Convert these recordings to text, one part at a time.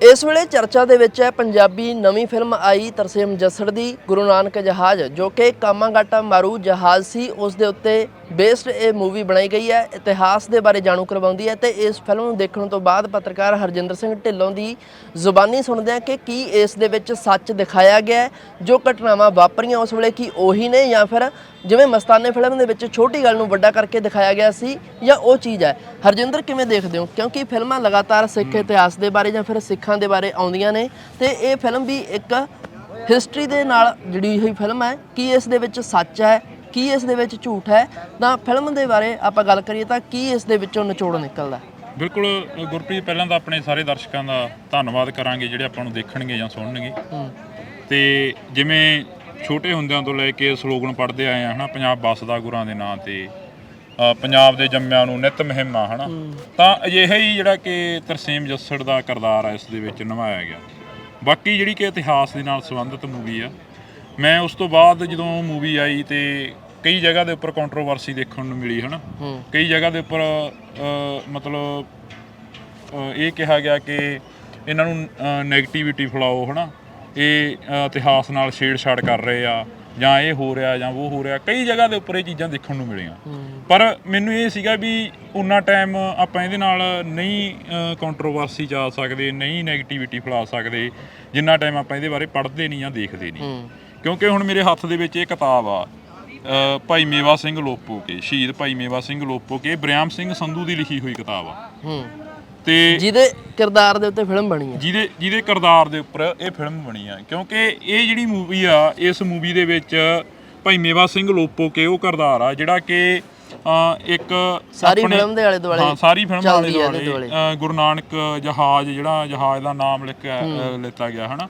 ਇਸ ਵੇਲੇ ਚਰਚਾ ਦੇ ਵਿੱਚ ਹੈ ਪੰਜਾਬੀ ਨਵੀਂ ਫਿਲਮ ਆਈ ਤਰਸੇਮ ਜੱਸੜ ਦੀ, ਗੁਰੂ ਨਾਨਕ ਜਹਾਜ਼, ਜੋ ਕਿ ਕਾਮਾਗਾਟਾ ਮਾਰੂ ਜਹਾਜ਼ ਸੀ। ਉਸ ਦੇ ਉੱਤੇ ਬੇਸਡ ਇਹ ਮੂਵੀ ਬਣਾਈ ਗਈ ਹੈ। ਇਤਿਹਾਸ ਦੇ ਬਾਰੇ ਜਾਣੂ ਕਰਵਾਉਂਦੀ ਹੈ ਤੇ ਇਸ ਫਿਲਮ ਨੂੰ ਦੇਖਣ ਤੋਂ ਬਾਅਦ ਪੱਤਰਕਾਰ ਹਰਜਿੰਦਰ ਸਿੰਘ ਢਿੱਲੋਂ ਦੀ ਜ਼ੁਬਾਨੀ ਸੁਣਦੇ ਹਾਂ ਕਿ ਕੀ ਇਸ ਦੇ ਵਿੱਚ ਸੱਚ ਦਿਖਾਇਆ ਗਿਆ ਜੋ ਘਟਨਾਵਾਂ ਵਾਪਰੀਆਂ ਉਸ ਵੇਲੇ, ਕੀ ਉਹੀ ਨੇ ਜਾਂ ਫਿਰ ਜਿਵੇਂ ਮਸਤਾਨੇ ਫਿਲਮ ਦੇ ਵਿੱਚ ਛੋਟੀ ਗੱਲ ਨੂੰ ਵੱਡਾ ਕਰਕੇ ਦਿਖਾਇਆ ਗਿਆ ਸੀ ਜਾਂ ਉਹ ਚੀਜ਼ ਹੈ। ਹਰਜਿੰਦਰ ਕਿਵੇਂ ਦੇਖਦੇ ਹੋ? ਕਿਉਂਕਿ ਫਿਲਮਾਂ ਲਗਾਤਾਰ ਸਿੱਖ ਇਤਿਹਾਸ ਦੇ ਬਾਰੇ ਜਾਂ ਫਿਰ ਸਿੱਖਾਂ ਦੇ ਬਾਰੇ ਆਉਂਦੀਆਂ ਨੇ ਤੇ ਇਹ ਫਿਲਮ ਵੀ ਇੱਕ ਹਿਸਟਰੀ ਦੇ ਨਾਲ ਜੁੜੀ ਹੋਈ ਫਿਲਮ ਹੈ। ਕੀ ਇਸ ਦੇ ਵਿੱਚ ਸੱਚ ਹੈ? ਕੀ ਇਸ ਦੇ ਵਿੱਚ ਝੂਠ ਹੈ? ਤਾਂ ਫਿਲਮ ਦੇ ਬਾਰੇ ਆਪਾਂ ਗੱਲ ਕਰੀਏ ਤਾਂ ਕੀ ਇਸ ਦੇ ਵਿੱਚੋਂ ਨਿਚੋੜ ਨਿਕਲਦਾ? ਬਿਲਕੁਲ ਗੁਰਪ੍ਰੀਤ ਪਹਿਲਾਂ ਤਾਂ ਆਪਣੇ ਸਾਰੇ ਦਰਸ਼ਕਾਂ ਦਾ ਧੰਨਵਾਦ ਕਰਾਂਗੇ ਜਿਹੜੇ ਆਪਾਂ ਨੂੰ ਦੇਖਣਗੇ ਜਾਂ ਸੁਣਨਗੇ। ਤੇ ਜਿਵੇਂ ਛੋਟੇ ਹੁੰਦਿਆਂ ਤੋਂ ਲੈ ਕੇ ਸਲੋਗਨ ਪੜ੍ਹਦੇ ਆਏ ਆ ਹਨਾ ਪੰਜਾਬ ਬਸਦਾ ਗੁਰਾਂ ਦੇ ਨਾਂ ਤੇ ਪੰਜਾਬ ਦੇ ਜੰਮਿਆਂ ਨੂੰ ਨਿਤ ਮਹਿਮਾ ਹਨਾ। ਤਾਂ ਅਜਿਹਾ ਹੀ ਜਿਹੜਾ ਕਿ ਤਰਸੇਮ ਜੱਸੜ ਦਾ ਕਿਰਦਾਰ ਆ ਇਸ ਦੇ ਵਿੱਚ ਨਿਭਾਇਆ ਗਿਆ। ਬਾਕੀ ਜਿਹੜੀ ਕਿ ਇਤਿਹਾਸ ਦੇ ਨਾਲ ਸੰਬੰਧਿਤ ਮੂਵੀ ਆ ਮੈਂ ਉਸ ਤੋਂ ਬਾਅਦ ਜਦੋਂ ਮੂਵੀ ਆਈ ਤੇ ਕਈ ਜਗ੍ਹਾ ਦੇ ਉੱਪਰ ਕੰਟਰੋਵਰਸੀ ਦੇਖਣ ਨੂੰ ਮਿਲੀ ਹਨਾ। ਕਈ ਜਗ੍ਹਾ ਦੇ ਉੱਪਰ ਮਤਲਬ ਇਹ ਕਿਹਾ ਗਿਆ ਕਿ ਇਹਨਾਂ ਨੂੰ 네ਗੇਟਿਵਿਟੀ ਫਲਾਓ ਹਨਾ। ਇਹ ਇਤਿਹਾਸ ਨਾਲ ਛੇੜਛਾੜ ਕਰ ਰਹੇ ਆ ਜਾਂ ਇਹ ਹੋ ਰਿਹਾ ਜਾਂ ਉਹ ਹੋ ਰਿਹਾ ਕਈ ਜਗ੍ਹਾ ਦੇ ਉੱਪਰ ਇਹ ਚੀਜ਼ਾਂ ਦੇਖਣ ਨੂੰ ਮਿਲੀਆਂ। ਪਰ ਮੈਨੂੰ ਇਹ ਸੀਗਾ ਵੀ ਉਨਾ ਟਾਈਮ ਆਪਾਂ ਇਹਦੇ ਨਾਲ ਨਹੀਂ ਕੰਟਰੋਵਰਸੀ ਚ ਆ ਸਕਦੇ ਨਹੀਂ 네ਗੇਟਿਵਿਟੀ ਫੈਲਾ ਸਕਦੇ ਜਿੰਨਾ ਟਾਈਮ ਆਪਾਂ ਇਹਦੇ ਬਾਰੇ ਪੜ੍ਹਦੇ ਨਹੀਂ ਜਾਂ ਦੇਖਦੇ ਨਹੀਂ। ਕਿਉਂਕਿ ਹੁਣ ਮੇਰੇ ਹੱਥ ਦੇ ਵਿੱਚ ਇਹ ਕਿਤਾਬ ਆ ਭਾਈ ਮੇਵਾ ਸਿੰਘ ਲੋਪੋ ਕੇ ਸ਼ਹੀਦ ਭਾਈ ਮੇਵਾ ਸਿੰਘ ਲੋਪੋ ਕੇ ਬਰਿਆਮ ਸਿੰਘ ਸੰਧੂ ਦੀ ਲਿਖੀ ਹੋਈ ਕਿਤਾਬ ਆ। ਹੂੰ। ਤੇ ਜਿਹਦੇ ਕਿਰਦਾਰ ਦੇ ਉੱਤੇ ਫਿਲਮ ਬਣੀ ਹੈ ਜਿਹਦੇ ਜਿਹਦੇ ਕਿਰਦਾਰ ਦੇ ਉੱਪਰ ਇਹ ਫਿਲਮ ਬਣੀ ਆ। ਕਿਉਂਕਿ ਇਹ ਜਿਹੜੀ ਮੂਵੀ ਆ ਇਸ ਮੂਵੀ ਦੇ ਵਿੱਚ ਭਾਈ ਮੇਵਾ ਸਿੰਘ ਲੋਪੋ ਕੇ ਉਹ ਕਿਰਦਾਰ ਆ ਜਿਹੜਾ ਕਿ ਇੱਕ ਸਾਰੀ ਫਿਲਮ ਦੇ ਆਲੇ ਦੁਆਲੇ ਹਾਂ ਸਾਰੀ ਫਿਲਮ ਦੇ ਆਲੇ ਦੁਆਲੇ ਗੁਰੂ ਨਾਨਕ ਜਹਾਜ਼ ਜਿਹੜਾ ਜਹਾਜ਼ ਦਾ ਨਾਮ ਲਿਖਿਆ ਲਿੱਤਾ ਗਿਆ ਹਨਾ?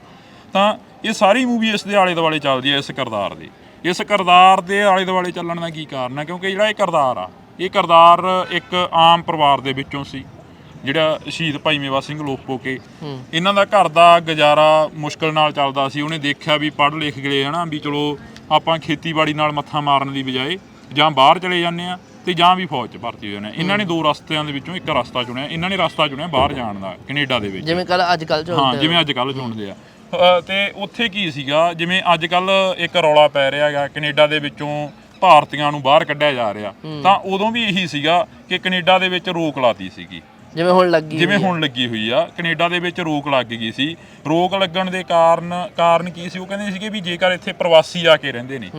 ਤਾਂ ਇਹ ਸਾਰੀ ਮੂਵੀ ਇਸ ਦੇ ਆਲੇ ਦੁਆਲੇ ਚੱਲਦੀ ਹੈ ਇਸ ਕਿਰਦਾਰ ਦੇ। ਇਸ ਕਿਰਦਾਰ ਦੇ ਆਲੇ ਦੁਆਲੇ ਚੱਲਣ ਦਾ ਕੀ ਕਾਰਨ ਹੈ ਕਿਉਂਕਿ ਜਿਹੜਾ ਇਹ ਕਿਰਦਾਰ ਆ ਇਹ ਕਿਰਦਾਰ ਇੱਕ ਆਮ ਪਰਿਵਾਰ ਦੇ ਵਿੱਚੋਂ ਸੀ। ਜਿਹੜਾ ਸ਼ਹੀਦ ਭਾਈ ਮੇਵਾ ਸਿੰਘ ਲੋਪੋਕੇ ਹੂੰ। ਇਹਨਾਂ ਦਾ ਘਰ ਦਾ ਗੁਜ਼ਾਰਾ ਮੁਸ਼ਕਲ ਨਾਲ ਚੱਲਦਾ ਸੀ। ਉਹਨੇ ਦੇਖਿਆ ਵੀ ਪੜ੍ਹ ਲਿਖ ਗਏ ਹਨਾ ਵੀ ਚਲੋ ਆਪਾਂ ਖੇਤੀਬਾੜੀ ਨਾਲ ਮੱਥਾ ਮਾਰਨ ਦੀ ਬਜਾਏ ਜਾਂ ਬਾਹਰ ਚਲੇ ਜਾਂਦੇ ਆ ਤੇ ਜਾਂ ਵੀ ਫੌਜ 'ਚ ਭਰਤੀ ਹੋ ਜਾਂਦੇ ਆ। ਇਹਨਾਂ ਨੇ ਦੋ ਰਸਤਿਆਂ ਦੇ ਵਿੱਚੋਂ ਇੱਕ ਰਸਤਾ ਚੁਣਿਆ। ਇਹਨਾਂ ਨੇ ਰਸਤਾ ਚੁਣਿਆ ਬਾਹਰ ਜਾਣ ਦਾ ਕੈਨੇਡਾ ਦੇ ਵਿੱਚ। ਜਿਵੇਂ ਕੱਲ ਅੱਜ ਕੱਲ ਚ ਹਾਂ ਜਿਵੇਂ ਅੱਜ ਕੱਲ ਚੁਣਦੇ ਆ। ਤੇ ਉੱਥੇ ਕੀ ਸੀਗਾ? ਜਿਵੇਂ ਅੱਜ ਕੱਲ ਇੱਕ ਰੌਲਾ ਪੈ ਰਿਹਾ ਹੈਗਾ ਕੈਨੇਡਾ ਦੇ ਵਿੱਚੋਂ ਭਾਰਤੀਆਂ ਨੂੰ ਬਾਹਰ ਕੱਢਿਆ ਜਾ ਰਿਹਾ। ਤਾਂ ਉਦੋਂ ਵੀ ਇਹੀ ਸੀਗਾ ਕਿ ਕੈਨੇਡਾ ਦੇ ਵਿੱਚ ਰੋਕ ਲਾਤੀ ਸੀਗੀ। ਜਿਵੇਂ ਹੁਣ ਲੱਗੀ ਜਿਵੇਂ। ਹੁਣ ਲੱਗੀ ਹੋਈ ਆ ਕੈਨੇਡਾ ਦੇ ਵਿੱਚ ਰੋਕ ਲੱਗ ਗਈ ਸੀ। ਰੋਕ ਲੱਗਣ ਦੇ ਕਾਰਨ ਕਾਰਨ ਕੀ ਸੀ? ਉਹ ਕਹਿੰਦੇ ਸੀਗੇ ਵੀ ਜੇਕਰ ਇੱਥੇ ਪ੍ਰਵਾਸੀ ਆ ਕੇ ਰਹਿੰਦੇ ਨੇ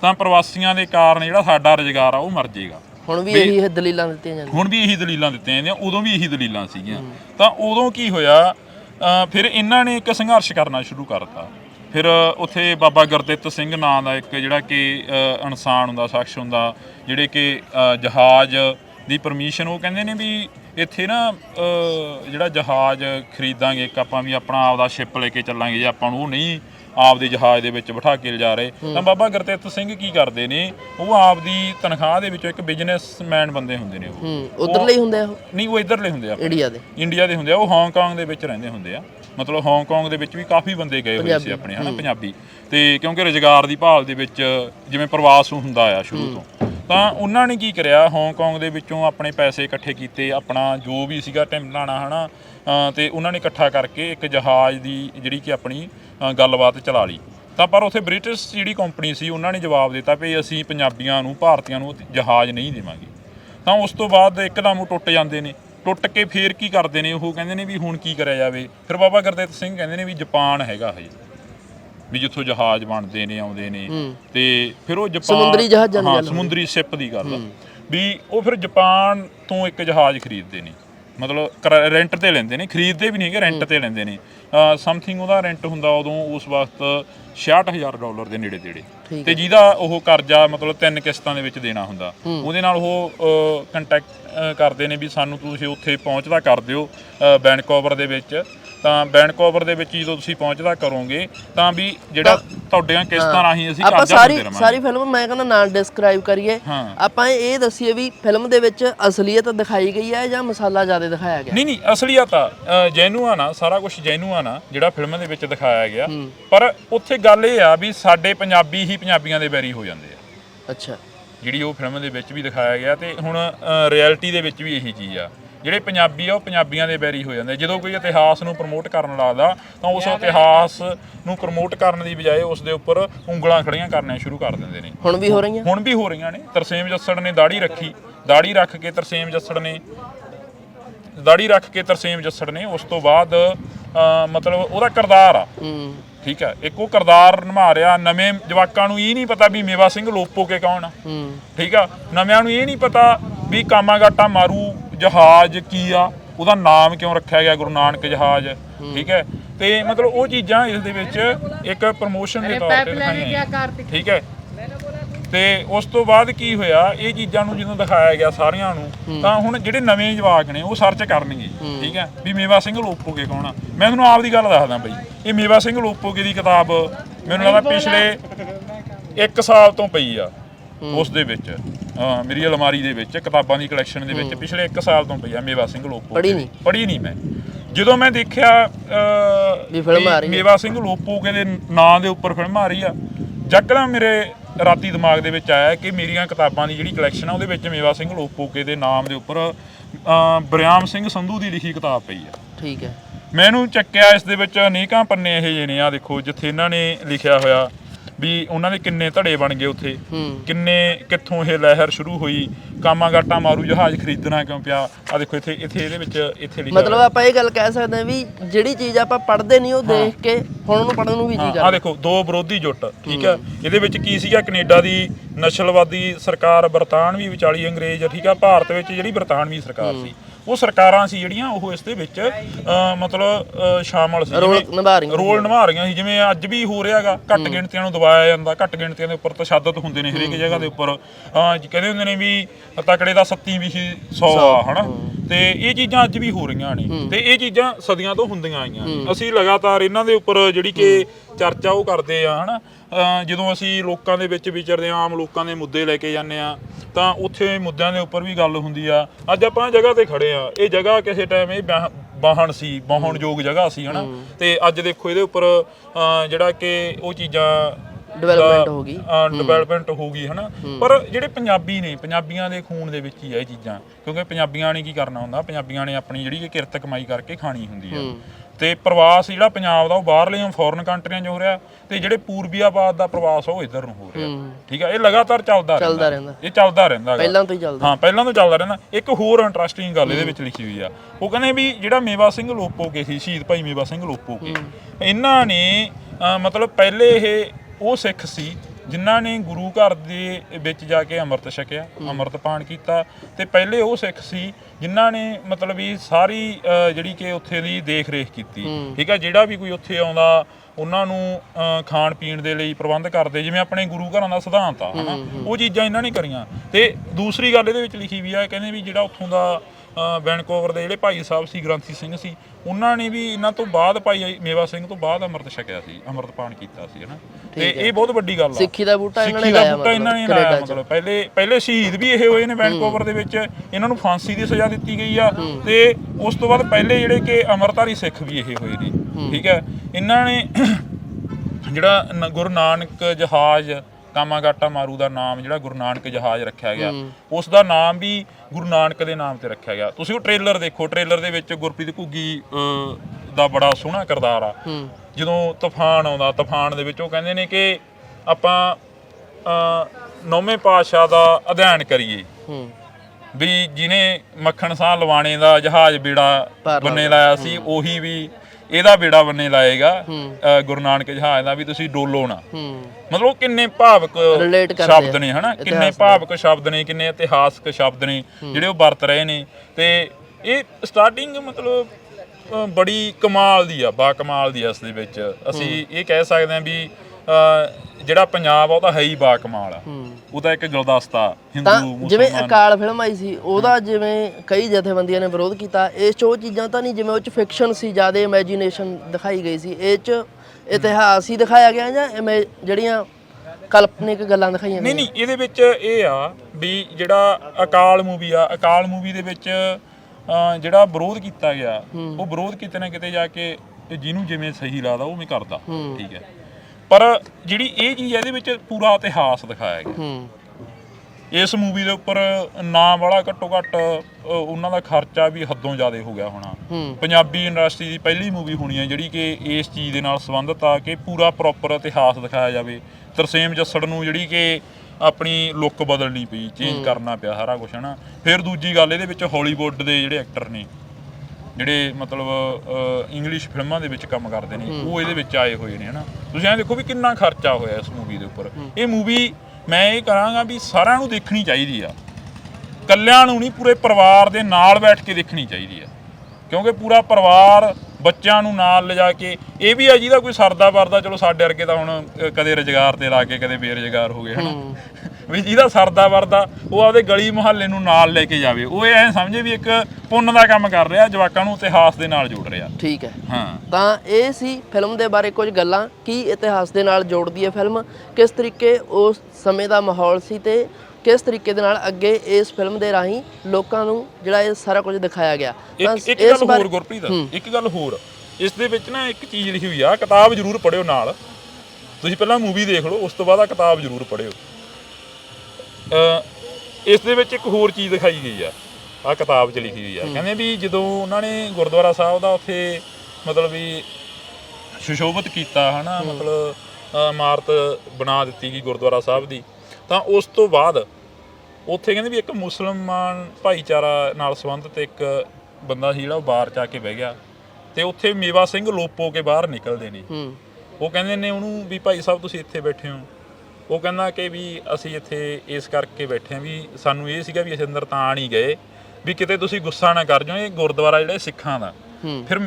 ਤਾਂ ਪ੍ਰਵਾਸੀਆਂ ਦੇ ਕਾਰਨ ਜਿਹੜਾ ਸਾਡਾ ਰੁਜ਼ਗਾਰ ਆ ਉਹ ਮਰ ਜਾਏਗਾ ਹੁਣ ਵੀ ਇਹੀ ਦਲੀਲਾਂ ਦਿੱਤੀਆਂ ਜਾਂਦੀਆਂ। ਹੁਣ ਵੀ ਇਹੀ ਦਲੀਲਾਂ ਦਿੱਤੀਆਂ ਜਾਂਦੀਆਂ ਉਦੋਂ ਵੀ ਇਹੀ ਦਲੀਲਾਂ ਸੀਗੀਆਂ। ਤਾਂ ਉਦੋਂ ਕੀ ਹੋਇਆ? ਫਿਰ ਇਹਨਾਂ ਨੇ ਇੱਕ ਸੰਘਰਸ਼ ਕਰਨਾ ਸ਼ੁਰੂ ਕਰਤਾ। ਫਿਰ ਉੱਥੇ ਬਾਬਾ ਗੁਰਦਿੱਤ ਸਿੰਘ ਨਾਂ ਦਾ ਇੱਕ ਜਿਹੜਾ ਕਿ ਇਨਸਾਨ ਹੁੰਦਾ ਸ਼ਖਸ ਹੁੰਦਾ ਜਿਹੜੇ ਕਿ ਜਹਾਜ਼ ਦੀ ਪਰਮਿਸ਼ਨ ਉਹ ਕਹਿੰਦੇ ਨੇ ਵੀ ਇੱਥੇ ਨਾ ਜਿਹੜਾ ਜਹਾਜ਼ ਖਰੀਦਾਂਗੇ ਇੱਕ ਆਪਾਂ ਵੀ ਆਪਣਾ ਆਪਦਾ ਸ਼ਿਪ ਲੈ ਕੇ ਚੱਲਾਂਗੇ ਜੇ ਆਪਾਂ ਨੂੰ ਉਹ ਨਹੀਂ ਆਪਦੇ ਜਹਾਜ਼ ਦੇ ਵਿੱਚ ਬਿਠਾ ਕੇ ਲਿਜਾ ਰਹੇ। ਤਾਂ ਬਾਬਾ ਗੁਰਦਿੱਤ ਸਿੰਘ ਕੀ ਕਰਦੇ ਨੇ ਉਹ ਆਪਦੀ ਤਨਖਾਹ ਦੇ ਵਿੱਚੋਂ ਇੱਕ ਬਿਜ਼ਨਸਮੈਨ ਬੰਦੇ ਹੁੰਦੇ ਨੇ ਉਹ। ਹੂੰ ਉਧਰਲੇ ਹੀ ਹੁੰਦੇ ਆ ਉਹ? ਨਹੀਂ ਉਹ ਇਧਰਲੇ ਹੁੰਦੇ ਆ ਇੰਡੀਆ ਦੇ। ਇੰਡੀਆ ਦੇ ਹੁੰਦੇ ਆ ਉਹ ਹਾਂਗਕਾਂਗ ਦੇ ਵਿੱਚ ਰਹਿੰਦੇ ਹੁੰਦੇ ਆ। ਮਤਲਬ ਹਾਂਗਕਾਂਗ ਦੇ ਵਿੱਚ ਵੀ ਕਾਫੀ ਬੰਦੇ ਗਏ ਹੋਏ ਸੀ ਆਪਣੇ ਹਨਾ ਪੰਜਾਬੀ। ਤੇ ਕਿਉਂਕਿ ਰੁਜ਼ਗਾਰ ਦੀ ਭਾਲ ਦੇ ਵਿੱਚ ਜਿਵੇਂ ਪ੍ਰਵਾਸ ਹੁੰਦਾ ਆ ਸ਼ੁਰੂ ਤੋਂ ਤਾਂ ਉਹਨਾਂ ਨੇ ਕੀ ਕਰਿਆ? ਹਾਂਗਕਾਂਗ ਦੇ ਵਿੱਚੋਂ ਆਪਣੇ ਪੈਸੇ ਇਕੱਠੇ ਕੀਤੇ ਆਪਣਾ ਜੋ ਵੀ ਸੀਗਾ ਟਿਮਲਾਣਾ ਹਨਾ? ਅ, ਤੇ ਉਹਨਾਂ ਨੇ ਇਕੱਠਾ ਕਰਕੇ ਇੱਕ ਜਹਾਜ਼ ਦੀ ਜਿਹੜੀ ਕਿ ਆਪਣੀ ਗੱਲਬਾਤ ਚਲਾ ਲਈ। ਤਾਂ ਪਰ ਉੱਥੇ ਬ੍ਰਿਟਿਸ਼ ਜਿਹੜੀ ਕੰਪਨੀ ਸੀ ਉਹਨਾਂ ਨੇ ਜਵਾਬ ਦਿੱਤਾ ਵੀ ਅਸੀਂ ਪੰਜਾਬੀਆਂ ਨੂੰ ਭਾਰਤੀਆਂ ਨੂੰ ਜਹਾਜ਼ ਨਹੀਂ ਦੇਵਾਂਗੇ। ਤਾਂ ਉਸ ਤੋਂ ਬਾਅਦ ਇੱਕਦਮ ਉਹ ਟੁੱਟ ਜਾਂਦੇ ਨੇ। ਟੁੱਟ ਕੇ ਫੇਰ ਕੀ ਕਰਦੇ ਨੇ? ਉਹ ਕਹਿੰਦੇ ਨੇ ਵੀ ਹੁਣ ਕੀ ਕਰਿਆ ਜਾਵੇ? ਫਿਰ ਬਾਬਾ ਗੁਰਦਿੱਤ ਸਿੰਘ ਕਹਿੰਦੇ ਨੇ ਵੀ ਜਾਪਾਨ ਹੈਗਾ ਹਜੇ। ਵੀ ਜਿੱਥੋਂ ਜਹਾਜ਼ ਬਣਦੇ ਨੇ ਆਉਂਦੇ ਨੇ। ਤੇ ਫਿਰ ਉਹ ਜਾਪਾਨ ਸਮੁੰਦਰੀ ਜਹਾਜ਼ਾਂ ਦੀ ਹਾਂ। ਸਮੁੰਦਰੀ ਸ਼ਿਪ ਦੀ ਗੱਲ ਵੀ ਉਹ ਫਿਰ ਜਾਪਾਨ ਤੋਂ ਇੱਕ ਜਹਾਜ਼ ਖਰੀਦਦੇ ਨੇ। ਮਤਲਬ ਰੈਂਟ ਤੇ ਲੈਂਦੇ ਨੇ। ਖਰੀਦਦੇ ਵੀ ਨਹੀਂ ਹੈਗੇ ਰੈਂਟ ਤੇ ਲੈਂਦੇ ਨੇ। ਸਮਥਿੰਗ ਉਹਦਾ ਰੈਂਟ ਹੁੰਦਾ ਉਦੋਂ ਉਸ ਵਕਤ 66000 ਡਾਲਰ ਦੇ ਨੇੜੇ ਤੇੜੇ। ਤੇ ਜਿਹਦਾ ਉਹ ਕਰਜ਼ਾ ਮਤਲਬ ਤਿੰਨ ਕਿਸ਼ਤਾਂ ਦੇ ਵਿੱਚ ਦੇਣਾ ਹੁੰਦਾ। ਉਹਦੇ ਨਾਲ ਉਹ ਕੰਟੈਕਟ ਕਰਦੇ ਨੇ ਵੀ ਸਾਨੂੰ ਤੁਸੀਂ ਉੱਥੇ ਪਹੁੰਚਦਾ ਕਰ ਦਿਓ ਬੈਨਕੋਵਰ ਦੇ ਵਿੱਚ। ਤਾਂ ਬੈਨਕੋਵਰ ਦੇ ਵਿੱਚ ਜਦੋਂ ਤੁਸੀਂ ਪਹੁੰਚਦਾ ਕਰੋਗੇ ਤਾਂ ਵੀ ਜਿਹੜਾ ਤੁਹਾਡੀਆਂ ਕਿਸ਼ਤਾਂ ਰਾਹੀਂ ਅਸੀਂ ਆਪਾਂ ਸਾਰੀ ਸਾਰੀ ਫਿਲਮ ਮੈਂ ਕਹਿੰਦਾ ਨਾ ਡਿਸਕ੍ਰਾਈਬ ਕਰੀਏ। ਆਪਾਂ ਇਹ ਦੱਸੀਏ ਵੀ ਫਿਲਮ ਦੇ ਵਿੱਚ ਅਸਲੀਅਤ ਦਿਖਾਈ ਗਈ ਹੈ ਜਾਂ ਮਸਾਲਾ ਜ਼ਿਆਦਾ ਦਿਖਾਇਆ ਗਿਆ? ਨਹੀਂ ਨਹੀਂ ਅਸਲੀਅਤ ਆ ਜੈਨੂਆਨ ਆ ਸਾਰਾ ਕੁਝ ਜੈਨੂਆਨ ਆ ਜਿਹੜਾ ਫਿਲਮ ਦੇ ਵਿੱਚ ਦਿਖਾਇਆ ਗਿਆ। ਪਰ ਉੱਥੇ ਗੱਲ ਇਹ ਆ ਵੀ ਸਾਡੇ ਪੰਜਾਬੀ ਹੀ ਪੰਜਾਬੀਆਂ ਦੇ ਬੈਰੀ ਹੋ ਜਾਂਦੇ ਆ। ਅੱਛਾ। ਜਿਹੜੀ ਉਹ ਫਿਲਮ ਦੇ ਵਿੱਚ ਵੀ ਦਿਖਾਇਆ ਗਿਆ ਤੇ ਹੁਣ ਰਿਐਲਿਟੀ ਦੇ ਵਿੱਚ ਵੀ ਇਹੀ ਚੀਜ਼ ਆ। ਜਿਹੜੇ ਪੰਜਾਬੀ ਆ ਉਹ ਪੰਜਾਬੀਆਂ ਦੇ ਬੈਰੀ ਹੋ ਜਾਂਦੇ ਜਦੋਂ ਕੋਈ ਇਤਿਹਾਸ ਨੂੰ ਪ੍ਰਮੋਟ ਕਰਨ ਲੱਗਦਾ ਤਾਂ ਉਸ ਇਤਿਹਾਸ ਨੂੰ ਪ੍ਰਮੋਟ ਕਰਨ ਦੀ ਬਜਾਏ ਉਸ ਦੇ ਉੱਪਰ ਉਂਗਲਾਂ ਖੜੀਆਂ ਕਰਨੀਆਂ ਸ਼ੁਰੂ ਕਰ ਦਿੰਦੇ ਨੇ। ਹੁਣ ਵੀ ਹੋ ਰਹੀਆਂ? ਹੁਣ ਵੀ ਹੋ ਰਹੀਆਂ ਨੇ। ਤਰਸੇਮ ਜੱਸੜ ਨੇ ਦਾੜੀ ਰੱਖੀ। ਦਾੜੀ ਰੱਖ ਕੇ ਤਰਸੇਮ ਜੱਸੜ ਨੇ ਦਾੜੀ ਰੱਖ ਕੇ ਤਰਸੇਮ ਜੱਸੜ ਨੇ। ਉਸ ਤੋਂ ਬਾਅਦ ਮਤਲਬ ਉਹਦਾ ਕਿਰਦਾਰ ਆ। ਹੂੰ। ਠੀਕ ਹੈ ਇੱਕ ਉਹ ਕਿਰਦਾਰ ਨਿਭਾ ਰਿਹਾ। ਨਵੇਂ ਜਵਾਕਾਂ ਨੂੰ ਇਹ ਨਹੀਂ ਪਤਾ ਵੀ ਮੇਵਾ ਸਿੰਘ ਲੋਪੋ ਕੇ ਕੌਣ ਆ। ਹੂੰ। ਠੀਕ ਆ। ਨਵਿਆਂ ਨੂੰ ਇਹ ਨਹੀਂ ਪਤਾ ਵੀ ਕਾਮਾਗਾਟਾ ਮਾਰੂ ਜਹਾਜ਼ ਕੀ ਆ? ਉਹਦਾ ਨਾਮ ਕਿਉਂ ਰੱਖਿਆ ਗਿਆ ਗੁਰੂ ਨਾਨਕ ਜਹਾਜ਼? ਠੀਕ ਹੈ? ਤੇ ਮਤਲਬ ਉਹ ਚੀਜ਼ਾਂ ਇਸ ਦੇ ਵਿੱਚ ਇੱਕ ਪ੍ਰੋਮੋਸ਼ਨ ਦੇ ਤੌਰ ਤੇ ਦਿਖਾਈਆਂ। ਠੀਕ ਹੈ? ਤੇ ਉਸ ਤੋਂ ਬਾਅਦ ਕੀ ਹੋਇਆ? ਇਹ ਚੀਜ਼ਾਂ ਨੂੰ ਜਦੋਂ ਦਿਖਾਇਆ ਗਿਆ ਸਾਰਿਆਂ ਨੂੰ ਤਾਂ ਹੁਣ ਜਿਹੜੇ ਨਵੇਂ ਜਵਾਕ ਨੇ ਉਹ ਸਰਚ ਕਰਨਗੇ। ਠੀਕ ਹੈ? ਵੀ ਮੇਵਾ ਸਿੰਘ ਲੋਪੋਗੇ ਕੌਣ ਆ? ਮੈਂ ਤੁਹਾਨੂੰ ਆਪ ਦੀ ਗੱਲ ਦੱਸਦਾ ਬਈ। ਇਹ ਮੇਵਾ ਸਿੰਘ ਲੋਪੋਗੇ ਦੀ ਕਿਤਾਬ ਮੈਨੂੰ ਲੱਗਦਾ ਪਿਛਲੇ 1 ਸਾਲ ਤੋਂ ਪਈ ਆ ਉਸ ਦੇ ਵਿੱਚ। ਮੇਰੀ ਅਲਮਾਰੀ ਦੇ ਵਿੱਚ ਕਿਤਾਬਾਂ ਦੀ ਕਲੈਕਸ਼ਨ ਦੇ ਵਿੱਚ ਪਿਛਲੇ 1 ਸਾਲ ਤੋਂ ਪਈ ਆ ਮੇਵਾ ਸਿੰਘ ਲੋਪੋ ਪੜ੍ਹੀ ਨਹੀਂ? ਪੜ੍ਹੀ ਨਹੀਂ ਮੈਂ। ਜਦੋਂ ਮੈਂ ਦੇਖਿਆ ਅਹ, ਵੀ ਫਿਲਮ ਆ ਰਹੀ ਹੈ। ਮੇਵਾ ਸਿੰਘ ਲੋਪੋਗੇ ਦੇ ਨਾਂ ਦੇ ਉੱਪਰ ਫਿਲਮ ਆ ਰਹੀ ਆ ਜੱਕਦਮ ਮੇਰੇ ਰਾਤੀ ਦਿਮਾਗ ਦੇ ਵਿੱਚ ਆਇਆ ਕਿ ਮੇਰੀਆਂ ਕਿਤਾਬਾਂ ਦੀ ਜਿਹੜੀ ਕਲੈਕਸ਼ਨ ਆ ਉਹਦੇ ਵਿੱਚ ਮੇਵਾ ਸਿੰਘ ਲੋਪੋਕੇ ਦੇ ਨਾਮ ਦੇ ਉੱਪਰ ਬਰਿਆਮ ਸਿੰਘ ਸੰਧੂ ਦੀ ਲਿਖੀ ਕਿਤਾਬ ਪਈ ਆ। ਠੀਕ ਹੈ। ਮੈਨੂੰ ਚੱਕਿਆ ਇਸ ਦੇ ਵਿੱਚ ਅਨੇਕਾਂ ਪੰਨੇ ਇਹ ਜਿਹੇ ਨੇ। ਆ ਦੇਖੋ ਜਿੱਥੇ ਇਹਨਾਂ ਨੇ ਲਿਖਿਆ ਹੋਇਆ ਵੀ ਉਹਨਾਂ ਦੇ ਕਿੰਨੇ ਧੜੇ ਬਣ ਗਏ ਉੱਥੇ। ਕਿੰਨੇ ਕਿੱਥੋਂ ਇਹ ਲਹਿਰ ਸ਼ੁਰੂ ਹੋਈ ਕਾਮਾਗਾਟਾ ਮਾਰੂ ਜਹਾਜ਼ ਖਰੀਦਣਾ ਕਿਉਂ ਪਿਆ? ਆ ਦੇਖੋ ਇੱਥੇ ਇੱਥੇ ਇਹਦੇ ਵਿੱਚ ਇੱਥੇ ਲਿਖਿਆ ਮਤਲਬ ਆਪਾਂ ਇਹ ਗੱਲ ਕਹਿ ਸਕਦੇ ਹਾਂ ਵੀ ਜਿਹੜੀ ਚੀਜ਼ ਆਪਾਂ ਪੜ੍ਹਦੇ ਨਹੀਂ ਉਹ ਦੇਖ ਕੇ ਹੁਣ ਉਹਨੂੰ ਪੜ੍ਹਨ ਨੂੰ ਵੀ ਜੀ ਆ ਕਰਦਾ। ਦੇਖੋ ਦੋ ਵਿਰੋਧੀ ਜੁੱਟ ਠੀਕ ਆ? ਇਹਦੇ ਵਿੱਚ ਕੀ ਸੀਗਾ? ਕੈਨੇਡਾ ਦੀ ਨਸਲਵਾਦੀ ਸਰਕਾਰ ਬਰਤਾਨਵੀ ਵਿਚਾਲੀ ਅੰਗਰੇਜ਼ ਠੀਕ ਆ? ਭਾਰਤ ਵਿੱਚ ਜਿਹੜੀ ਬਰਤਾਨਵੀ ਸਰਕਾਰ ਸੀ। ਉਹ ਸਰਕਾਰਾਂ ਸੀ ਜਿਹੜੀਆਂ ਉਹ ਇਸ ਦੇ ਵਿੱਚ ਅਹ, ਮਤਲਬ ਸ਼ਾਮਲ ਸੀ। ਰੋਲ ਜਿਵੇਂ- ਨਿਭਾ ਰਹੀਆਂ ਰੋਲ ਨਿਭਾ ਰਹੀਆਂ ਸੀ। ਜਿਵੇਂ ਅੱਜ ਵੀ ਹੋ ਰਿਹਾਗਾ ਘੱਟ ਗਿਣਤੀਆਂ ਨੂੰ ਦਬਾਇਆ ਜਾਂਦਾ। ਘੱਟ ਗਿਣਤੀਆਂ ਦੇ ਉੱਪਰ ਤਸ਼ੱਦਦ ਹੁੰਦੇ ਨੇ ਹਰੇਕ ਜਗ੍ਹਾ ਦੇ ਉੱਪਰ। ਜੀ ਕਹਿੰਦੇ ਹੁੰਦੇ ਨੇ ਵੀ ਤਕੜੇ ਦਾ ਸੱਤੀ ਵੀ 100 ਆ ਹਨਾ? ਤੇ ਇਹ ਚੀਜ਼ਾਂ ਅੱਜ ਵੀ ਹੋ ਰਹੀਆਂ ਨੇ। ਤੇ ਇਹ ਚੀਜ਼ਾਂ ਸਦੀਆਂ ਤੋਂ ਹੁੰਦੀਆਂ ਆਈਆਂ ਅਸੀਂ ਲਗਾਤਾਰ ਇਹਨਾਂ ਦੇ ਉੱਪਰ ਜਿਹੜੀ ਕਿ ਚਰਚਾ ਉਹ ਕਰਦੇ ਆ ਹਨਾ? ਅਹ, ਜਦੋਂ ਅਸੀਂ ਲੋਕਾਂ ਦੇ ਵਿੱਚ ਵਿਚਰਦੇ ਆ ਆਮ ਲੋਕਾਂ ਦੇ ਮੁੱਦੇ ਲੈ ਕੇ ਜਾਂਦੇ ਆ ਤਾਂ ਉੱਥੇ ਮੁੱਦਿਆਂ ਦੇ ਉੱਪਰ ਵੀ ਗੱਲ ਹੁੰਦੀ ਆ। ਅੱਜ ਆਪਾਂ ਜਗ੍ਹਾ ਤੇ ਖੜੇ ਆ। ਇਹ ਜਗ੍ਹਾ ਕਿਸੇ ਟਾਈਮ ਇਹ ਬਾਹ- ਵਾਹਣ ਸੀ ਵਾਹਣਯੋਗ ਜਗ੍ਹਾ ਸੀ ਹਨਾ? ਤੇ ਅੱਜ ਦੇਖੋ ਇਹਦੇ ਉੱਪਰ ਜਿਹੜਾ ਕਿ ਉਹ ਚੀਜ਼ਾਂ ਡਿਵੈਲਪਮੈਂਟ ਹੋ ਗਈ। ਡਿਵੈਲਪਮੈਂਟ ਹੋ। ਗਈ ਹਨਾ? ਪਰ ਜਿਹੜੇ ਪੰਜਾਬੀ ਨੇ ਪੰਜਾਬੀਆਂ ਦੇ ਖੂਨ ਦੇ ਵਿੱਚ ਹੀ ਆ ਇਹ ਚੀਜ਼ਾਂ। ਕਿਉਂਕਿ ਪੰਜਾਬੀਆਂ ਨੇ ਕੀ ਕਰਨਾ ਹੁੰਦਾ? ਪੰਜਾਬੀਆਂ ਨੇ ਆਪਣੀ ਜਿਹੜੀ ਕਿ ਕਿਰਤ ਕਮਾਈ ਕਰਕੇ ਖਾਣੀ ਹੁੰਦੀ ਆ। ਤੇ ਪ੍ਰਵਾਸ ਜਿਹੜਾ ਪੰਜਾਬ ਦਾ ਉਹ ਬਾਹਰਲੀਆਂ ਫੋਰਨ ਕੰਟਰੀਆਂ 'ਚ ਹੋ ਰਿਹਾ ਤੇ ਜਿਹੜੇ ਪੂਰਬੀਆਬਾਦ ਦਾ ਪ੍ਰਵਾਸ ਉਹ ਇੱਧਰ ਨੂੰ ਹੋ ਰਿਹਾ। ਠੀਕ ਆ ਇਹ ਲਗਾਤਾਰ ਚੱਲਦਾ ਰਹਿੰਦਾ। ਇਹ ਚੱਲਦਾ ਰਹਿੰਦਾ। ਪਹਿਲਾਂ ਤੋਂ ਹੀ ਚੱਲਦਾ। ਹਾਂ ਪਹਿਲਾਂ ਤੋਂ ਚੱਲਦਾ ਰਹਿੰਦਾ। ਇੱਕ ਹੋਰ ਇੰਟਰਸਟਿੰਗ ਗੱਲ ਇਹਦੇ ਵਿੱਚ ਲਿਖੀ ਹੋਈ ਆ। ਉਹ ਕਹਿੰਦੇ ਵੀ ਜਿਹੜਾ ਮੇਵਾ ਸਿੰਘ ਲੋਪੋਕੇ ਸੀ ਸ਼ਹੀਦ ਭਾਈ ਮੇਵਾ ਸਿੰਘ ਲੋਪੋਕੇ ਇਹਨਾਂ ਨੇ ਮਤਲਬ ਪਹਿਲੇ ਇਹ ਉਹ ਸਿੱਖ ਸੀ ਜਿਨ੍ਹਾਂ ਨੇ ਗੁਰੂ ਘਰ ਦੇ ਵਿੱਚ ਜਾ ਕੇ ਅੰਮ੍ਰਿਤ ਛਕਿਆ ਅੰਮ੍ਰਿਤ ਪਾਨ ਕੀਤਾ ਤੇ ਪਹਿਲੇ ਉਹ ਸਿੱਖ ਸੀ ਜਿਨ੍ਹਾਂ ਨੇ ਮਤਲਬ ਵੀ ਸਾਰੀ ਜਿਹੜੀ ਕਿ ਉੱਥੇ ਦੀ ਦੇਖ ਰੇਖ ਕੀਤੀ ਠੀਕ ਹੈ ਜਿਹੜਾ ਵੀ ਕੋਈ ਉੱਥੇ ਆਉਂਦਾ ਉਹਨਾਂ ਨੂੰ ਖਾਣ ਪੀਣ ਦੇ ਲਈ ਪ੍ਰਬੰਧ ਕਰਦੇ ਜਿਵੇਂ ਆਪਣੇ ਗੁਰੂ ਘਰਾਂ ਦਾ ਸਿਧਾਂਤ ਆ ਹਨਾ। ਉਹ ਚੀਜ਼ਾਂ ਇਹਨਾਂ ਨੇ ਕਰੀਆਂ। ਤੇ ਦੂਸਰੀ ਗੱਲ ਇਹਦੇ ਵਿੱਚ ਲਿਖੀ ਵੀ ਆ ਕਹਿੰਦੇ ਵੀ ਜਿਹੜਾ ਉੱਥੋਂ ਦਾ ਵੈਨਕੂਵਰ ਦੇ ਜਿਹੜੇ ਭਾਈ ਸਾਹਿਬ ਸੀ ਗ੍ਰੰਥੀ ਸਿੰਘ ਸੀ ਉਹਨਾਂ ਨੇ ਵੀ ਇਹਨਾਂ ਤੋਂ ਬਾਅਦ ਭਾਈ ਮੇਵਾ ਸਿੰਘ ਤੋਂ ਬਾਅਦ ਅੰਮ੍ਰਿਤ ਛਕਿਆ ਸੀ ਅੰਮ੍ਰਿਤਪਾਨ ਕੀਤਾ ਸੀ ਹਨਾ? ਤੇ ਇਹ ਬਹੁਤ ਵੱਡੀ ਗੱਲ ਆ। ਸਿੱਖੀ ਦਾ ਬੂਟਾ ਇਹਨਾਂ ਨੇ ਸਿੱਖੀ ਦਾ ਲਾਇਆ ਬੂਟਾ ਇਹਨਾਂ ਨੇ ਲਾਇਆ ਮਤਲਬ। ਪਹਿਲੇ ਪਹਿਲੇ ਸ਼ਹੀਦ ਵੀ ਇਹ ਹੋਏ ਨੇ ਵੈਨਕੂਵਰ ਦੇ ਵਿੱਚ ਇਹਨਾਂ ਨੂੰ ਫਾਂਸੀ ਦੀ ਸਜ਼ਾ ਦਿੱਤੀ ਗਈ ਆ ਤੇ ਉਸ ਤੋਂ ਬਾਅਦ ਪਹਿਲੇ ਜਿਹੜੇ ਕਿ ਅਮਰਤਾਰੀ ਸਿੱਖ ਵੀ ਇਹ ਹੋਏ ਨੇ ਠੀਕ ਹੈ? ਇਹਨਾਂ ਨੇ ਜਿਹੜਾ ਗੁਰੂ ਨਾਨਕ ਜਹਾਜ਼ ਕਾਮਾਗਾਟਾ ਮਾਰੂ ਦਾ ਨਾਮ ਜਿਹੜਾ ਗੁਰੂ ਨਾਨਕ ਜਹਾਜ਼ ਰੱਖਿਆ ਗਿਆ। ਉਸ ਦਾ ਨਾਮ ਵੀ ਗੁਰੂ ਨਾਨਕ ਦੇ ਨਾਮ ਤੇ ਰੱਖਿਆ ਗਿਆ। ਤੁਸੀਂ ਉਹ ਟ੍ਰੇਲਰ ਦੇਖੋ ਟ੍ਰੇਲਰ ਦੇ ਵਿੱਚ ਗੁਰਪ੍ਰੀਤ ਘੁੱਗੀ ਦਾ ਬੜਾ ਸੋਹਣਾ ਕਿਰਦਾਰ ਆ। ਜਦੋਂ ਤੂਫਾਨ ਆਉਂਦਾ ਤੂਫਾਨ ਦੇ ਵਿੱਚ ਉਹ ਕਹਿੰਦੇ ਨੇ ਕਿ ਆਪਾਂ ਨੌਵੇਂ ਪਾਤਸ਼ਾਹ ਦਾ ਅਧਿਐਨ ਕਰੀਏ। ਵੀ ਜਿਹਨੇ ਮੱਖਣ ਸਾਹ ਲਵਾਣੇ ਦਾ ਜਹਾਜ਼ ਬੇੜਾ ਬੰਨੇ ਲਾਇਆ ਸੀ ਉਹੀ ਵੀ ਇਹਦਾ ਬੇੜਾ ਬੰਨੇ ਲਾਏਗਾ। ਅ, ਗੁਰੂ ਨਾਨਕ ਜਹਾਜ਼ ਦਾ ਵੀ ਤੁਸੀਂ ਡੋਲੋ ਨਾ। ਮਤਲਬ ਉਹ ਕਿੰਨੇ ਭਾਵਕ Relate ਕਰਦੇ ਸ਼ਬਦ ਨੇ ਹਨਾ? ਕਿੰਨੇ ਭਾਵਕ ਸ਼ਬਦ ਨੇ ਕਿੰਨੇ ਇਤਿਹਾਸਕ ਸ਼ਬਦ ਨੇ ਜਿਹੜੇ ਉਹ ਵਰਤ ਰਹੇ ਨੇ। ਤੇ ਇਹ ਸਟਾਰਟਿੰਗ ਮਤਲਬ ਅ, ਬੜੀ ਕਮਾਲ ਦੀ ਆ ਬਾ ਕਮਾਲ ਦੀ ਆ ਇਸ ਦੇ ਵਿੱਚ। ਅਸੀਂ ਇਹ ਕਹਿ ਸਕਦੇ ਹਾਂ ਵੀ ਅ, ਜਿਹੜਾ ਪੰਜਾਬ ਆ ਉਹ ਤਾਂ ਹੈ ਹੀ ਬਾ ਕਮਾਲ ਆ। ਹੂੰ। ਉਹ ਤਾਂ ਇੱਕ ਗੁਲਦਸਤਾ ਹਿੰਦੂ ਜਿਵੇਂ ਅਕਾਲ ਫਿਲਮ ਆਈ ਸੀ ਉਹਦਾ ਜਿਵੇਂ ਕਈ ਜਥੇਬੰਦੀਆਂ ਨੇ ਵਿਰੋਧ ਕੀਤਾ ਇਸ 'ਚ ਚੀਜ਼ਾਂ ਤਾਂ ਨਹੀਂ ਜਿਵੇਂ ਉਹ 'ਚ ਫਿਕਸ਼ਨ ਸੀ ਜ਼ਿਆਦਾ ਇਮੇਜਿਨੇਸ਼ਨ ਦਿਖਾਈ ਗਈ ਸੀ ਇਹ 'ਚ ਇਤਿਹਾਸ ਹੀ ਦਿਖਾਇਆ ਗਿਆ ਜਾਂ ਜਿਹੜੀਆਂ ਕਲਪਨਿਕ ਗੱਲਾਂ ਦਿਖਾਈਆਂ ਨਹੀਂ ਨਹੀਂ ਇਹਦੇ ਵਿੱਚ ਇਹ ਆ ਵੀ ਜਿਹੜਾ ਅਕਾਲ ਮੂਵੀ ਆ ਅਕਾਲ ਮੂਵੀ ਦੇ ਵਿੱਚ ਜਿਹੜਾ ਵਿਰੋਧ ਕੀਤਾ ਗਿਆ ਉਹ ਵਿਰੋਧ ਕਿਤੇ ਨਾ ਕਿਤੇ ਜਾ ਕੇ ਜਿਹਨੂੰ ਜਿਵੇਂ ਸਹੀ ਲੱਗਦਾ ਉਹ ਵੀ ਕਰਦਾ। ਠੀਕ ਹੈ। ਪਰ ਜਿਹੜੀ ਇਹ ਚੀਜ਼ ਆ, ਇਹਦੇ ਵਿੱਚ ਪੂਰਾ ਇਤਿਹਾਸ ਦਿਖਾਇਆ ਗਿਆ। ਹੂੰ। ਇਸ ਮੂਵੀ ਦੇ ਉੱਪਰ ਨਾ ਵਾਲਾ ਘੱਟੋ ਘੱਟ ਉਹਨਾਂ ਦਾ ਖਰਚਾ ਵੀ ਹੱਦੋਂ ਜ਼ਿਆਦਾ ਹੋ ਗਿਆ ਹੋਣਾ। ਹੂੰ। ਪੰਜਾਬੀ ਇੰਡਸਟਰੀ ਦੀ ਪਹਿਲੀ ਮੂਵੀ ਹੋਣੀ ਹੈ ਜਿਹੜੀ ਕਿ ਇਸ ਚੀਜ਼ ਦੇ ਨਾਲ ਸੰਬੰਧਿਤ ਆ ਕਿ ਪੂਰਾ ਪ੍ਰੋਪਰ ਇਤਿਹਾਸ ਦਿਖਾਇਆ ਜਾਵੇ। ਤਰਸੇਮ ਜੱਸੜ ਨੂੰ ਜਿਹੜੀ ਕਿ ਆਪਣੀ ਲੁੱਕ ਬਦਲਣੀ ਪਈ ਚੇਂਜ ਕਰਨਾ ਪਿਆ ਸਾਰਾ ਕੁਝ ਹਨਾ। ਫਿਰ ਦੂਜੀ ਗੱਲ ਇਹਦੇ ਵਿੱਚ ਹਾਲੀਵੁੱਡ ਦੇ ਜਿਹੜੇ ਐਕਟਰ ਨੇ ਜਿਹੜੇ ਮਤਲਬ ਇੰਗਲਿਸ਼ ਫਿਲਮਾਂ ਦੇ ਵਿੱਚ ਕੰਮ ਕਰਦੇ ਨੇ ਉਹ ਇਹਦੇ ਵਿੱਚ ਆਏ ਹੋਏ ਨੇ ਹਨਾ? ਤੁਸੀਂ ਐਂ ਦੇਖੋ ਵੀ ਕਿੰਨਾ ਖਰਚਾ ਹੋਇਆ ਇਸ ਮੂਵੀ ਦੇ ਉੱਪਰ। ਇਹ ਮੂਵੀ ਮੈਂ ਇਹ ਕਰਾਂਗਾ ਵੀ ਸਾਰਿਆਂ ਨੂੰ ਦੇਖਣੀ ਚਾਹੀਦੀ ਆ। ਕੱਲਿਆਂ ਨੂੰ ਨਹੀਂ ਪੂਰੇ ਪਰਿਵਾਰ ਦੇ ਨਾਲ ਬੈਠ ਕੇ ਦੇਖਣੀ ਚਾਹੀਦੀ ਆ। ਕਿਉਂਕਿ ਪੂਰਾ ਪਰਿਵਾਰ ਬੱਚਿਆਂ ਨੂੰ ਨਾਲ ਲਿਜਾ ਕੇ ਇਹ ਵੀ ਆ ਜਿਹਦਾ ਕੋਈ ਸਰਦਾ ਵਰਦਾ ਚਲੋ ਸਾਡੇ ਵਰਗੇ ਤਾਂ ਹੁਣ ਅ, ਕਦੇ ਰੁਜ਼ਗਾਰ ਤੇ ਲਾ ਕੇ ਕਦੇ ਬੇਰੁਜ਼ਗਾਰ ਹੋ ਗਏ ਹਨਾ? ਵੀ ਜਿਹਦਾ ਸਰਦਾ ਵਰਦਾ ਉਹ ਆਪਦੇ ਗਲੀ ਮੁਹੱਲੇ ਨੂੰ ਨਾਲ ਲੈ ਕੇ ਜਾਵੇ। ਉਹ ਇਹ ਐ ਸਮਝੇ ਵੀ ਇੱਕ ਪੁੰਨ ਦਾ ਕੰਮ ਕਰ ਰਿਹਾ ਜਵਾਕਾਂ ਨੂੰ ਇਤਿਹਾਸ ਦੇ ਨਾਲ ਜੋੜ ਰਿਹਾ। ਠੀਕ ਹੈ। ਹਾਂ। ਤਾਂ ਇਹ ਸੀ ਫਿਲਮ ਦੇ ਬਾਰੇ ਕੁਝ ਗੱਲਾਂ ਕੀ ਇਤਿਹਾਸ ਦੇ ਨਾਲ ਜੋੜਦੀ ਹੈ ਫਿਲਮ ਕਿਸ ਤਰੀਕੇ ਉਸ ਸਮੇਂ ਦਾ ਮਾਹੌਲ ਸੀ ਤੇ ਕਿਸ ਤਰੀਕੇ ਦੇ ਨਾਲ ਅੱਗੇ ਇਸ ਫਿਲਮ ਦੇ ਰਾਹੀਂ ਲੋਕਾਂ ਨੂੰ ਜਿਹੜਾ ਇਹ ਸਾਰਾ ਕੁਝ ਦਿਖਾਇਆ ਗਿਆ? ਇੱਕ ਗੱਲ ਹੋਰ ਗੁਰਪ੍ਰੀਤ ਇੱਕ ਗੱਲ ਹੋਰ। ਇਸ ਦੇ ਵਿੱਚ ਨਾ ਇੱਕ ਚੀਜ਼ ਲਿਖੀ ਹੋਈ ਆ ਕਿਤਾਬ ਜ਼ਰੂਰ ਪੜਿਓ ਨਾਲ। ਤੁਸੀਂ ਪਹਿਲਾਂ ਮੂਵੀ ਦੇਖ ਲਓ ਉਸ ਤੋਂ ਬਾਅਦ ਆ ਕਿਤਾਬ ਜ਼ਰੂਰ ਪੜਿਓ ਇਸ ਦੇ ਵਿੱਚ ਇੱਕ ਹੋਰ ਚੀਜ਼ ਦਿਖਾਈ ਗਈ ਆ ਆ ਕਿਤਾਬ 'ਚ ਲਿਖੀ ਹੋਈ ਆ। ਕਹਿੰਦੇ ਵੀ ਜਦੋਂ ਉਹਨਾਂ ਨੇ ਗੁਰਦੁਆਰਾ ਸਾਹਿਬ ਦਾ ਉੱਥੇ ਮਤਲਬ ਵੀ ਸੁਸ਼ੋਭਿਤ ਕੀਤਾ ਹਨਾ ਮਤਲਬ ਇਮਾਰਤ ਬਣਾ ਦਿੱਤੀ ਗਈ ਗੁਰਦੁਆਰਾ ਸਾਹਿਬ ਦੀ ਤਾਂ ਉਸ ਤੋਂ ਬਾਅਦ ਉੱਥੇ ਕਹਿੰਦੇ ਵੀ ਇੱਕ ਮੁਸਲਮਾਨ ਭਾਈਚਾਰਾ ਨਾਲ ਸੰਬੰਧਿਤ ਇੱਕ ਬੰਦਾ ਸੀ ਜਿਹੜਾ ਉਹ ਬਾਹਰ ਜਾ ਕੇ ਬਹਿ ਗਿਆ ਤੇ ਉੱਥੇ ਮੇਵਾ ਸਿੰਘ ਲੋਪੋ ਕੇ ਬਾਹਰ ਨਿਕਲਦੇ ਨੇ। ਹੂੰ। ਉਹ ਕਹਿੰਦੇ ਨੇ ਉਹਨੂੰ ਵੀ ਭਾਈ ਸਾਹਿਬ ਤੁਸੀਂ ਇੱਥੇ ਬੈਠੇ ਹੋ। ਉਹ ਕਹਿੰਦਾ ਕਿ ਵੀ ਅਸੀਂ ਇੱਥੇ ਇਸ ਕਰਕੇ ਬੈਠੇ ਹਾਂ ਵੀ ਸਾਨੂੰ ਇਹ ਸੀਗਾ ਵੀ ਅਸੀਂ ਅੰਦਰ ਤਾਂ ਨਹੀਂ ਗਏ ਵੀ ਕਿਤੇ ਤੁਸੀਂ ਗੁੱਸਾ ਨਾ ਕਰ ਜਾਓ ਇਹ ਗੁਰਦੁਆਰਾ ਜਿਹੜਾ ਸਿੱਖਾਂ ਦਾ। ਫਿਰ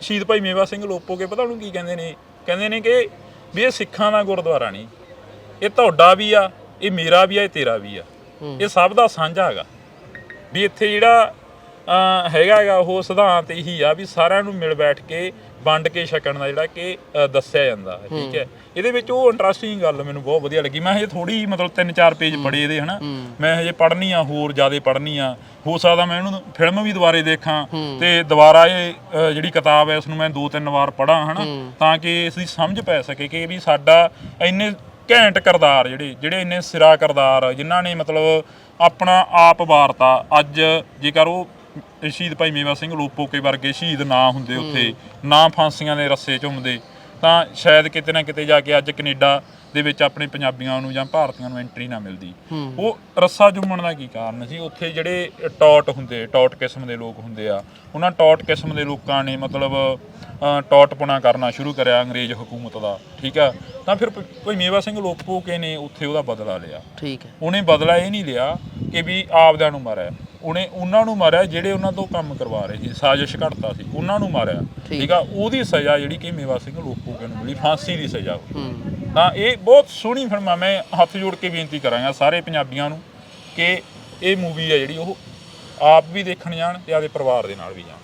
ਸ਼ਹੀਦ ਭਾਈ ਮੇਵਾ ਸਿੰਘ ਲੋਪੋ ਕੇ ਪਤਾ ਉਹਨੂੰ ਕੀ ਕਹਿੰਦੇ ਨੇ? ਕਹਿੰਦੇ ਨੇ ਕਿ ਵੀ ਇਹ ਸਿੱਖਾਂ ਦਾ ਗੁਰਦੁਆਰਾ ਨਹੀਂ ਇਹ ਤੁਹਾਡਾ ਵੀ ਆ ਇਹ ਮੇਰਾ ਵੀ ਆ ਇਹ ਤੇਰਾ ਵੀ ਆ। ਇਹ ਸਭ ਦਾ ਸਾਂਝਾ ਹੈਗਾ। ਵੀ ਇੱਥੇ ਜਿਹੜਾ ਹੈਗਾ ਹੈਗਾ ਉਹ ਸਿਧਾਂਤ ਇਹੀ ਆ ਵੀ ਸਾਰਿਆਂ ਨੂੰ ਮਿਲ ਬੈਠ ਕੇ ਵੰਡ ਕੇ ਛਕਣ ਦਾ ਜਿਹੜਾ ਕਿ ਦੱਸਿਆ ਜਾਂਦਾ ਹੈ ਠੀਕ ਹੈ। ਇਹਦੇ ਵਿੱਚ ਉਹ ਇੰਟਰਸਟਿੰਗ ਗੱਲ ਮੈਨੂੰ ਬਹੁਤ ਵਧੀਆ ਲੱਗੀ। ਮੈਂ ਹਜੇ ਥੋੜੀ ਮਤਲਬ ਤਿੰਨ ਚਾਰ ਪੇਜ ਪੜ੍ਹੇ ਇਹਦੇ ਹਨਾ। ਮੈਂ ਹਜੇ ਪੜ੍ਹਨੀ ਆ ਹੋਰ ਜ਼ਿਆਦਾ ਪੜ੍ਹਨੀ ਆ। ਹੋ ਸਕਦਾ ਮੈਂ ਇਹਨੂੰ ਫਿਲਮ ਵੀ ਦੁਬਾਰੇ ਦੇਖਾਂ ਤੇ ਦੁਬਾਰਾ ਇਹ ਜਿਹੜੀ ਕਿਤਾਬ ਹੈ ਉਸ ਨੂੰ ਮੈਂ ਦੋ ਤਿੰਨ ਵਾਰ ਪੜ੍ਹਾਂ ਹਨਾ। ਤਾਂ ਕਿ ਇਸ ਦੀ ਸਮਝ ਪੈ ਸਕੇ ਕਿ ਵੀ ਸਾਡਾ ਇੰਨੇ ਘੈਂਟ ਕਰਦਾਰ ਜਿਹੜੇ ਜਿਹੜੇ ਇੰਨੇ ਸਿਰਾ ਕਰਦਾਰ ਜਿਨ੍ਹਾਂ ਨੇ ਮਤਲਬ ਆਪਣਾ ਆਪ ਵਾਰਤਾ। ਅੱਜ ਜੇਕਰ ਉਹ ਸ਼ਹੀਦ ਭਾਈ ਮੇਵਾ ਸਿੰਘ ਲੋਪੋਕੇ ਵਰਗੇ ਸ਼ਹੀਦ ਨਾ ਹੁੰਦੇ ਉੱਥੇ ਨਾ ਫਾਂਸੀਆਂ ਦੇ ਰੱਸੇ ਝੁੰਮਦੇ ਤਾਂ ਸ਼ਾਇਦ ਕਿਤੇ ਨਾ ਕਿਤੇ ਜਾ ਕੇ ਅੱਜ ਕੈਨੇਡਾ ਦੇ ਵਿੱਚ ਆਪਣੇ ਪੰਜਾਬੀਆਂ ਨੂੰ ਜਾਂ ਭਾਰਤੀਆਂ ਨੂੰ ਐਂਟਰੀ ਨਾ ਮਿਲਦੀ। ਉਹ ਰੱਸਾ ਜੁੰਮਣ ਦਾ ਕੀ ਕਾਰਨ ਸੀ? ਉੱਥੇ ਜਿਹੜੇ ਟੌਟ ਹੁੰਦੇ ਟੌਟ ਕਿਸਮ ਦੇ ਲੋਕ ਹੁੰਦੇ ਆ ਉਹਨਾਂ ਟੌਟ ਕਿਸਮ ਦੇ ਲੋਕਾਂ ਨੇ ਮਤਲਬ ਟੌਟਪੁਣਾ ਕਰਨਾ ਸ਼ੁਰੂ ਕਰਿਆ ਅੰਗਰੇਜ਼ ਹਕੂਮਤ ਦਾ ਠੀਕ ਆ? ਤਾਂ ਫਿਰ ਭਾਈ ਮੇਵਾ ਸਿੰਘ ਲੋਪੋਕੇ ਨੇ ਉੱਥੇ ਉਹਦਾ ਬਦਲਾ ਲਿਆ। ਠੀਕ ਹੈ। ਉਹਨੇ ਬਦਲਾ ਇਹ ਨਹੀਂ ਲਿਆ ਕਿ ਵੀ ਆਪਦਿਆਂ ਨੂੰ ਮਾਰਿਆ। ਉਹਨੇ ਉਹਨਾਂ ਨੂੰ ਮਾਰਿਆ ਜਿਹੜੇ ਉਹਨਾਂ ਤੋਂ ਕੰਮ ਕਰਵਾ ਰਹੇ ਸੀ ਸਾਜ਼ਿਸ਼ ਘੜਤਾ ਸੀ ਉਹਨਾਂ ਨੂੰ ਮਾਰਿਆ। ਠੀਕ। ਆ? ਉਹਦੀ ਸਜ਼ਾ ਜਿਹੜੀ ਕਿ ਮੇਵਾ ਸਿੰਘ ਲੋਪੋਕੇ ਨੂੰ ਮਿਲੀ ਫਾਂਸੀ ਦੀ ਸਜ਼ਾ ਹੂੰ। ਤਾਂ ਇਹ ਬਹੁਤ ਸੋਹਣੀ ਫਿਲਮ ਆ। ਮੈਂ ਹੱਥ ਜੋੜ ਕੇ ਬੇਨਤੀ ਕਰਾਂਗਾ ਸਾਰੇ ਪੰਜਾਬੀਆਂ ਨੂੰ ਕਿ ਇਹ ਮੂਵੀ ਹੈ ਜਿਹੜੀ, ਉਹ ਆਪ ਵੀ ਦੇਖਣ ਜਾਣ ਤੇ ਆਪਦੇ ਪਰਿਵਾਰ ਦੇ ਨਾਲ ਵੀ ਜਾਣ।